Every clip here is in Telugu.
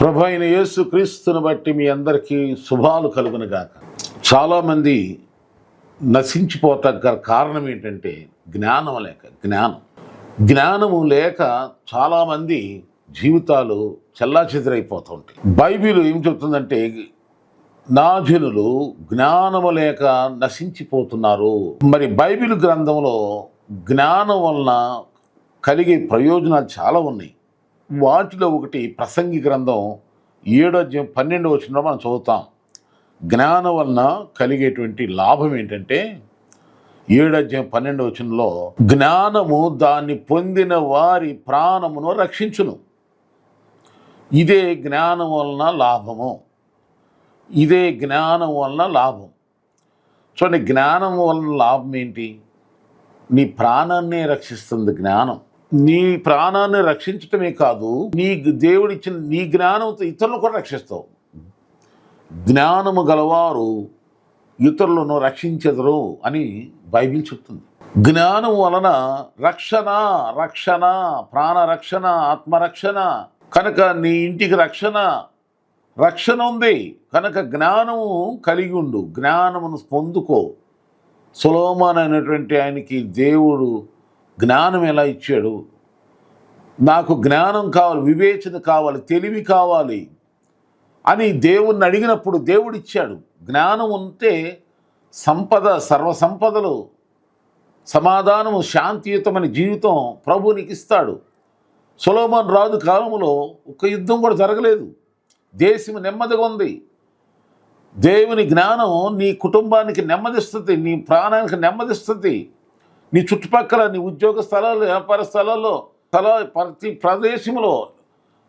ప్రభు అయిన యేసు క్రీస్తుని బట్టి మీ అందరికీ శుభాలు కలుగునుగాక. చాలామంది నశించిపోతగ్గ కారణం ఏంటంటే జ్ఞానం లేక జ్ఞానం. జ్ఞానము లేక చాలామంది జీవితాలు చెల్లాచెదురైపోతుంటాయి. బైబిల్ ఏం చెప్తుందంటే నా జనులు జ్ఞానము లేక నశించిపోతున్నారు. మరి బైబిల్ గ్రంథంలో జ్ఞానం వలన కలిగే ప్రయోజనాలు చాలా ఉన్నాయి. వాటిలో ఒకటి ప్రసంగి గ్రంథం ఏడో అధ్యాయం పన్నెండు వచ్చిన మనం చదువుతాం. జ్ఞానం వలన కలిగేటువంటి లాభం ఏంటంటే ఏడు అధ్యాయం పన్నెండు వచనంలో జ్ఞానము దాన్ని పొందిన వారి ప్రాణమును రక్షించును. ఇదే జ్ఞానం వలన లాభము. ఇదే జ్ఞానం వలన లాభం. చూడండి జ్ఞానం వలన లాభం ఏంటి? నీ ప్రాణాన్నే రక్షిస్తుంది జ్ఞానం. నీ ప్రాణాన్ని రక్షించటమే కాదు నీ దేవుడిచ్చిన నీ జ్ఞానంతో ఇతరులను కూడా రక్షిస్తావు. జ్ఞానము గలవారు ఇతరులను రక్షించెదరు అని బైబిల్ చెప్తుంది. జ్ఞానం వలన రక్షణ రక్షణ ప్రాణ రక్షణ ఆత్మరక్షణ కనుక నీ ఇంటికి రక్షణ రక్షణ ఉంది. కనుక జ్ఞానము కలిగి ఉండు జ్ఞానమును పొందుకో. సులోమాన్ ఆయనకి దేవుడు జ్ఞానం ఎలా ఇచ్చాడు? నాకు జ్ఞానం కావాలి వివేచన కావాలి తెలివి కావాలి అని దేవుణ్ణి అడిగినప్పుడు దేవుడిచ్చాడు. జ్ఞానం ఉంటే సంపద సర్వసంపదలు సమాధానము శాంతియుతమైన జీవితం ప్రభునికి ఇస్తాడు. సులోమన్ రాజు కాలంలో ఒక యుద్ధం కూడా జరగలేదు. దేశం నెమ్మదిగా ఉంది. దేవుని జ్ఞానం నీ కుటుంబానికి నెమ్మదిస్తుంది నీ ప్రాణానికి నెమ్మదిస్తుంది. నీ చుట్టుపక్కల నీ ఉద్యోగ స్థలాలు వ్యాపార స్థలాల్లో స్థల ప్రతి ప్రదేశంలో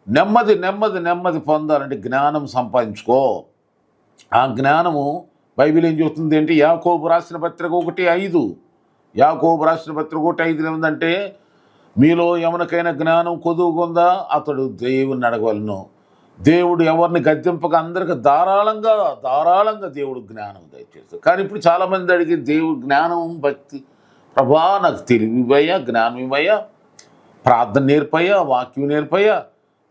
నెమ్మది నెమ్మది నెమ్మది పొందాలంటే జ్ఞానం సంపాదించుకో. ఆ జ్ఞానము బైబిల్ ఏం చెబుతుంది అంటే యాకోబు రాసిన పత్రిక ఒకటి ఐదు. యాకోబు రాసిన పత్రిక ఒకటి ఐదు ఏమిందంటే మీలో ఎవరికైనా జ్ఞానం కొదువుకుందా అతడు దేవుని అడగవలను. దేవుడు ఎవరిని గద్దెంపక అందరికి ధారాళంగా ధారాళంగా దేవుడు జ్ఞానం దయచేస్తాడు. కానీ ఇప్పుడు చాలామంది అడిగి దేవుడు జ్ఞానం భక్తి ప్రభా నాకు తెలివి ఇవ్వయ్యా ప్రార్థన నేర్పయ్యా వాక్యం నేర్పయ్యా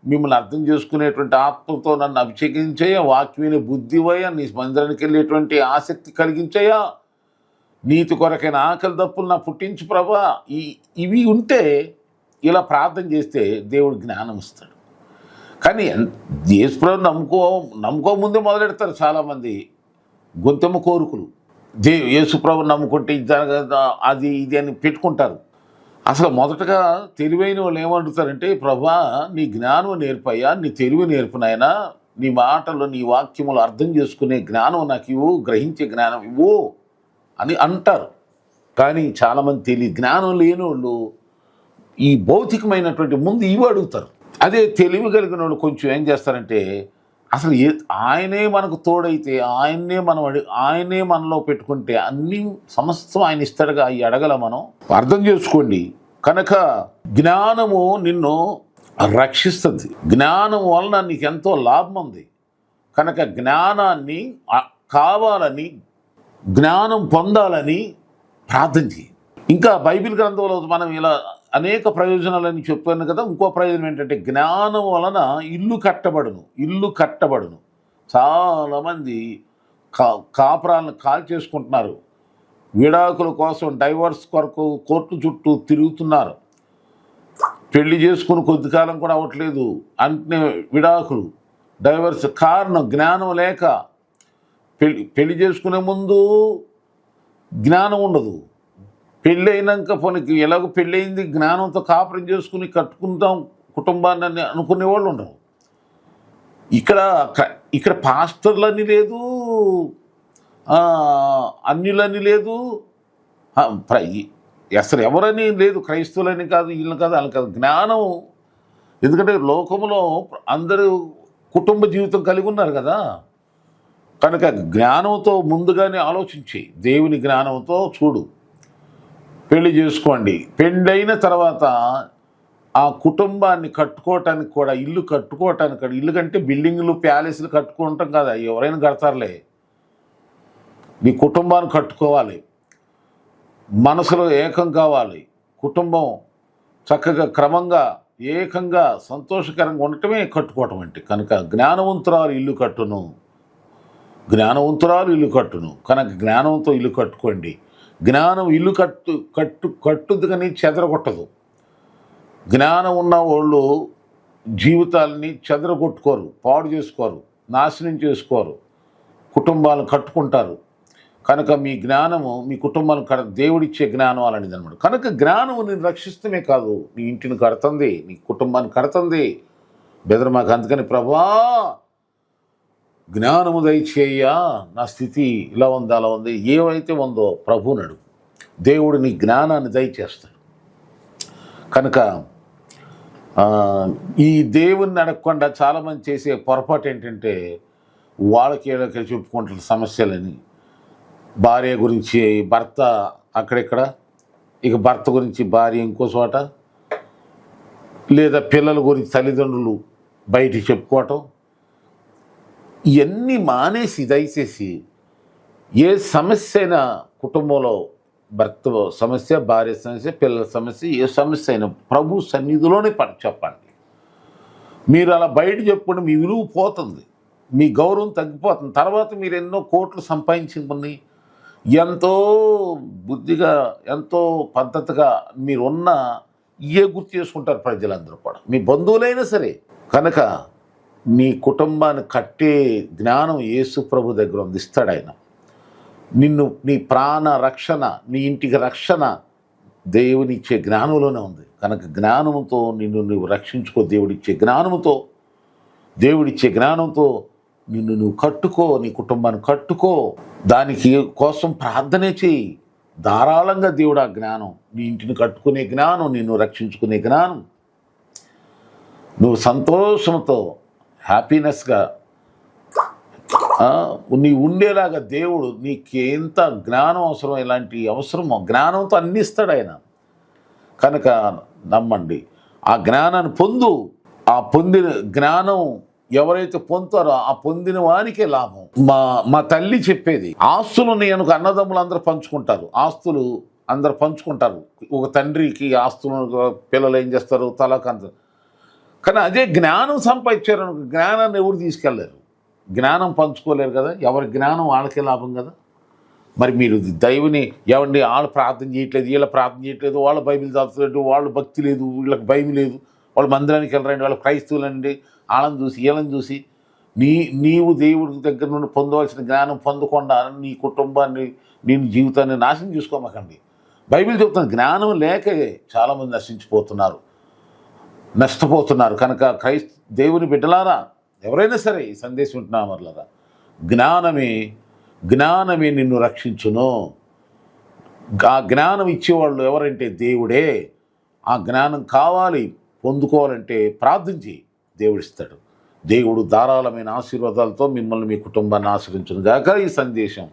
మిమ్మల్ని అర్థం చేసుకునేటువంటి ఆత్మతో నన్ను అభిషేకించయ్యా వాక్యమైన బుద్ధివయ నీ మందిరానికి వెళ్ళేటువంటి ఆసక్తి కలిగించయ్యా నీతి కొరకైన ఆకలి దప్పులు నా పుట్టించు ప్రభా. ఈ ఇవి ఉంటే ఇలా ప్రార్థన చేస్తే దేవుడు జ్ఞానం ఇస్తాడు. కానీ యేసుప్రభు నమ్ముకో నమ్ముకో ముందే మొదలెడతారు చాలామంది గొంతెమ్మ కోరుకులు. దే యేసుప్రభు నమ్ముకుంటే అది ఇది అని పెట్టుకుంటారు. అసలు మొదటగా తెలివైన వాళ్ళు ఏమంటుతారంటే ప్రభా నీ జ్ఞానం నేర్పయ్యా నీ తెలివి నేర్పునైనా నీ మాటలు నీ వాక్యములు అర్థం చేసుకునే జ్ఞానం నాకు ఇవ్వు గ్రహించే జ్ఞానం ఇవ్వు అని అంటారు. కానీ చాలామంది తెలియ జ్ఞానం లేని వాళ్ళు ఈ భౌతికమైనటువంటి ముందు ఇవి అడుగుతారు. అదే తెలివి కలిగిన వాళ్ళు కొంచెం ఏం చేస్తారంటే అసలు ఏ ఆయనే మనకు తోడైతే ఆయన్నే మనం అడి ఆయనే మనలో పెట్టుకుంటే అన్ని సమస్తం ఆయన ఇస్తాడుగా ఈ అడగల మనం. అర్థం చేసుకోండి. కనుక జ్ఞానము నిన్ను రక్షిస్తుంది. జ్ఞానం వలన నీకు ఎంతో లాభం ఉంది. కనుక జ్ఞానాన్ని కావాలని జ్ఞానం పొందాలని ప్రార్థన చేయి. ఇంకా బైబిల్ గ్రంథంలో మనం ఇలా అనేక ప్రయోజనాలని చెప్పాను కదా ఇంకో ప్రయోజనం ఏంటంటే జ్ఞానం వలన ఇల్లు కట్టబడును ఇల్లు కట్టబడును. చాలామంది కా కాపురాలను కాల్ చేసుకుంటున్నారు. విడాకుల కోసం డైవర్స్ కొరకు కోర్టు చుట్టూ తిరుగుతున్నారు. పెళ్ళి చేసుకుని కొద్ది కాలం కూడా అవ్వట్లేదు. అంటే విడాకులు డైవర్స్ కారణం జ్ఞానం లేక పెళ్ళి పెళ్ళి చేసుకునే ముందు జ్ఞానం ఉండదు. పెళ్ళైనాక పనికి ఎలాగో పెళ్ళయింది జ్ఞానంతో కాపురం చేసుకుని కట్టుకుంటాం కుటుంబాన్ని అని అనుకునే వాళ్ళు ఉండరు. ఇక్కడ క్ర- ఇక్కడ పాస్టర్లని లేదు అన్యులని లేదు. అసలు ఎవరని లేదు క్రైస్తవులని కాదు వీళ్ళని కాదు వాళ్ళని కాదు జ్ఞానం. ఎందుకంటే లోకంలో అందరూ కుటుంబ జీవితం కలిగి ఉన్నారు కదా. కనుక జ్ఞానంతో ముందుగానే ఆలోచించి దేవుని జ్ఞానంతో చూడు. పెళ్ళి చేసుకోండి. పెళ్ళైన తర్వాత ఆ కుటుంబాన్ని కట్టుకోవటానికి కూడా ఇల్లు కట్టుకోవటానికి కూడా ఇల్లు కంటే బిల్డింగ్లు ప్యాలెస్లు కట్టుకుంటాం కదా ఎవరైనా కడతారులే. నీ కుటుంబాన్ని కట్టుకోవాలి. మనసులో ఏకం కావాలి. కుటుంబం చక్కగా క్రమంగా ఏకంగా సంతోషకరంగా ఉండటమే కట్టుకోవటం అంటే. కనుక జ్ఞానవంతురాలు ఇల్లు కట్టును. జ్ఞానవంతురాలు ఇల్లు కట్టును. కనుక జ్ఞానంతో ఇల్లు కట్టుకోండి. జ్ఞానం ఇల్లు కట్టు కట్టు కట్టుద్ది కానీ చెదరగొట్టదు. జ్ఞానం ఉన్న వాళ్ళు జీవితాలని చెదరగొట్టుకోరు పాడు చేసుకోరు నాశనం చేసుకోరు కుటుంబాలను కట్టుకుంటారు. కనుక మీ జ్ఞానము మీ కుటుంబాలను కడ దేవుడిచ్చే జ్ఞానం అలాంటిది అనమాట కనుక జ్ఞానము నేను రక్షిస్తమే కాదు నీ ఇంటిని కడుతుంది నీ కుటుంబాన్ని కడుతుంది. బెదరు మాకు అందుకని ప్రభా జ్ఞానము దయచేయ్యా నా స్థితి ఇలా ఉంది అలా ఉంది. ఏమైతే ఉందో ప్రభు నడు దేవుడు నీ జ్ఞానాన్ని దయచేస్తాడు. కనుక ఈ దేవుణ్ణి అడగకుండా చాలామంది చేసే పొరపాటు ఏంటంటే వాళ్ళకి వీళ్ళకి చెప్పుకుంటున్న సమస్యలని. భార్య గురించి భర్త అక్కడెక్కడ? ఇక భర్త గురించి భార్య ఇంకో చోట? లేదా పిల్లల గురించి తల్లిదండ్రులు బయటికి చెప్పుకోవటం? ఇవన్నీ మానేసి దయచేసి ఏ సమస్య అయినా కుటుంబంలో భర్త సమస్య భార్య సమస్య పిల్లల సమస్య ఏ సమస్య అయినా ప్రభు సన్నిధిలోనే పని చెప్పండి. మీరు అలా బయట చెప్పుకుంటే మీ విలువ పోతుంది. మీ గౌరవం తగ్గిపోతుంది. తర్వాత మీరు ఎన్నో కోట్లు సంపాదించుకుని ఎంతో బుద్ధిగా ఎంతో పద్ధతిగా మీరున్న ఏ గుర్తు చేసుకుంటారు ప్రజలందరూ కూడా. మీ బంధువులైనా సరే. కనుక నీ కుటుంబాన్ని కట్టే జ్ఞానం యేసు ప్రభు దగ్గర ఉంది. ఇస్తాడు ఆయన. నిన్ను నీ ప్రాణ రక్షణ నీ ఇంటికి రక్షణ దేవునిచ్చే జ్ఞానంలోనే ఉంది. కనుక జ్ఞానంతో నిన్ను నువ్వు రక్షించుకో దేవుడిచ్చే జ్ఞానంతో. దేవుడిచ్చే జ్ఞానంతో నిన్ను నువ్వు కట్టుకో నీ కుటుంబాన్ని కట్టుకో. దానికి కోసం ప్రార్థనే చేయి. ధారాళంగా దేవుడు ఆ జ్ఞానం నీ ఇంటిని కట్టుకునే జ్ఞానం నిన్ను రక్షించుకునే జ్ఞానం. నువ్వు సంతోషంతో హ్యాపీనెస్గా. నీ ఉండేలాగా దేవుడు నీకు ఎంత జ్ఞానం అవసరం ఇలాంటి అవసరమో జ్ఞానంతో అందిస్తాడు ఆయన. కనుక నమ్మండి ఆ జ్ఞానాన్ని పొందు. ఆ పొందిన జ్ఞానం ఎవరైతే పొందుతారో ఆ పొందిన వానికే లాభం. మా మా తల్లి చెప్పేది ఆస్తులు నేను అన్నదమ్ములు అందరూ పంచుకుంటారు. ఆస్తులు అందరు పంచుకుంటారు. ఒక తండ్రికి ఆస్తులు పిల్లలు ఏం చేస్తారు? అందరు కానీ అదే జ్ఞానం సంపాదించారు జ్ఞానాన్ని ఎవరు తీసుకెళ్ళలేరు. జ్ఞానం పంచుకోలేరు కదా ఎవరి జ్ఞానం వాళ్ళకే లాభం కదా. మరి మీరు దైవని ఎవండి వాళ్ళు ప్రార్థన చేయట్లేదు వీళ్ళ ప్రార్థన చేయట్లేదు వాళ్ళ బైబిల్ చదువుతున్నట్టు వాళ్ళు భక్తి లేదు వీళ్ళకి భయం లేదు వాళ్ళు మందిరానికి వెళ్ళరండి వాళ్ళు క్రైస్తవులండి వాళ్ళని చూసి వీళ్ళని చూసి నీ నీవు దేవుడి దగ్గర నుండి పొందవలసిన జ్ఞానం పొందకుండా నీ కుటుంబాన్ని నేను జీవితాన్ని నాశనం చూసుకోమకండి. బైబిల్ చెప్తున్న జ్ఞానం లేక చాలామంది నశించిపోతున్నారు. నష్టపోతున్నారు. కనుక క్రైస్త దేవుని బిడ్డలారా ఎవరైనా సరే ఈ సందేశం వింటున్నామర్లరా జ్ఞానమే జ్ఞానమే నిన్ను రక్షించును. ఆ జ్ఞానం ఇచ్చేవాళ్ళు ఎవరంటే దేవుడే. ఆ జ్ఞానం కావాలి పొందుకోవాలంటే ప్రార్థించి దేవుడిస్తాడు దేవుడు ధారాళమైన ఆశీర్వాదాలతో మిమ్మల్ని మీ కుటుంబాన్ని ఆశ్రయించును గాక ఈ సందేశం.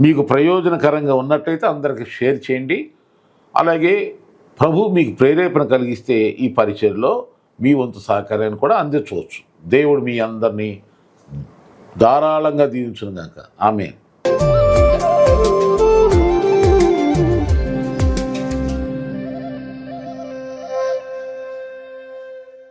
మీకు ప్రయోజనకరంగా ఉన్నట్టయితే అందరికీ షేర్ చేయండి. అలాగే ప్రభు మీకు ప్రేరేపణ కలిగిస్తే ఈ పరిచయలో మీ వంతు సహకార్యాన్ని కూడా అందించవచ్చు. దేవుడు మీ అందరినీ ధారాళంగా దీవించునుగాక. ఆమె